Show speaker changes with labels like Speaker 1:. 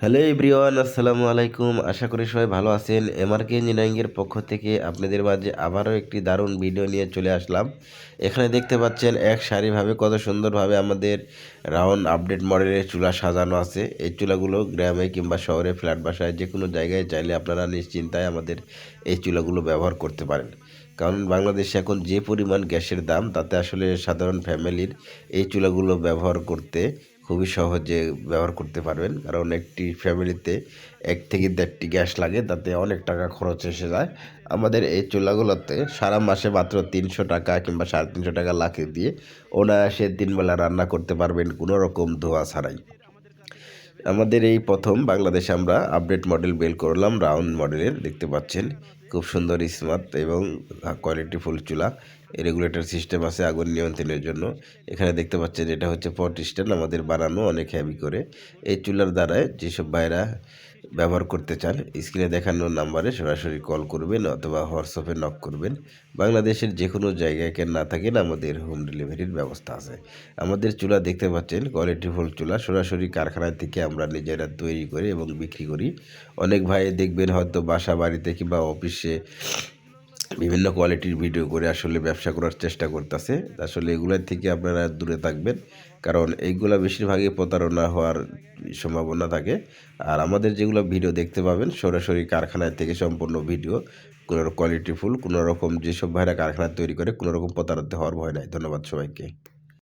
Speaker 1: Hello everyone, আসসালামু আলাইকুম। আশা করি সবাই ভালো আছেন। এমআরকে ইঞ্জিনিয়ারিংয়ের পক্ষ থেকে আপনাদের মাঝে আবারও একটি দারুণ ভিডিও নিয়ে চলে আসলাম। এখানে দেখতে পাচ্ছেন, এক সারিভাবে কত সুন্দরভাবে আমাদের রাউন্ড আপডেট মডেলের চুলা সাজানো আছে। এই চুলাগুলো গ্রামে কিংবা শহরে ফ্ল্যাট বাসায় যে কোনো জায়গায় চাইলে আপনারা নিশ্চিন্তায় আমাদের এই চুলাগুলো ব্যবহার করতে পারেন। কারণ বাংলাদেশে এখন যে পরিমাণ গ্যাসের দাম, তাতে আসলে সাধারণ ফ্যামিলির এই চুলাগুলো ব্যবহার করতে খুবই সহজে ব্যবহার করতে পারবেন। কারণ একটি ফ্যামিলিতে এক থেকে দেড়টি গ্যাস লাগে, তাতে অনেক টাকা খরচ এসে যায়। আমাদের এই চুলাগুলোতে সারা মাসে মাত্র তিনশো টাকা কিংবা সাড়ে তিনশো টাকা লাখে দিয়ে অনায়াসে তিনবেলা রান্না করতে পারবেন, কোনো রকম ধোয়া ছাড়াই। আমাদের এই প্রথম বাংলাদেশে আমরা আপডেট মডেল বেল করলাম রাউন্ড মডেলের দেখতে পাচ্ছেন। খুব সুন্দর স্মার্ট এবং কোয়ালিটি ফুল চুলা। রেগুলেটর সিস্টেম আছে আগুন নিয়ন্ত্রণের জন্য। এখানে দেখতে পাচ্ছেন এটা হচ্ছে পট স্ট্যান্ড আমাদের বানানো অনেক হ্যাভি করে। এই চুলার দ্বারায় যেসব বাইরা ব্যবহার করতে চান, স্ক্রিনে দেখানো নাম্বারে সরাসরি কল করবেন অথবা হোয়াটসঅ্যাপে নক করবেন। বাংলাদেশের যে কোনো জায়গায় কেন না থাকেন, আমাদের হোম ডেলিভারির ব্যবস্থা আছে। আমাদের চুলা দেখতে পাচ্ছেন কোয়ালিটি ফুল চুলা, সরাসরি কারখানা থেকে আমরা নিজেরা তৈরি করি এবং বিক্রি করি। অনেক ভাই দেখবেন হয়তো বাসা বাড়িতে কিংবা অফিসে বিভিন্ন কোয়ালিটির ভিডিও করে আসলে ব্যবসা করার চেষ্টা করতেছে। আসলে এগুলোর থেকে আপনারা দূরে থাকবেন, কারণ এইগুলো বেশিরভাগই প্রতারণা হওয়ার সম্ভাবনা থাকে। আর আমাদের যেগুলো ভিডিও দেখতে পাবেন, সরাসরি কারখানায় থেকে সম্পূর্ণ ভিডিও কোনো কোয়ালিটিফুল কোনো রকম যেসব ভাইরা কারখানা তৈরি করে কোনো রকম প্রতারণা হওয়ার ভয় নাই। ধন্যবাদ সবাইকে।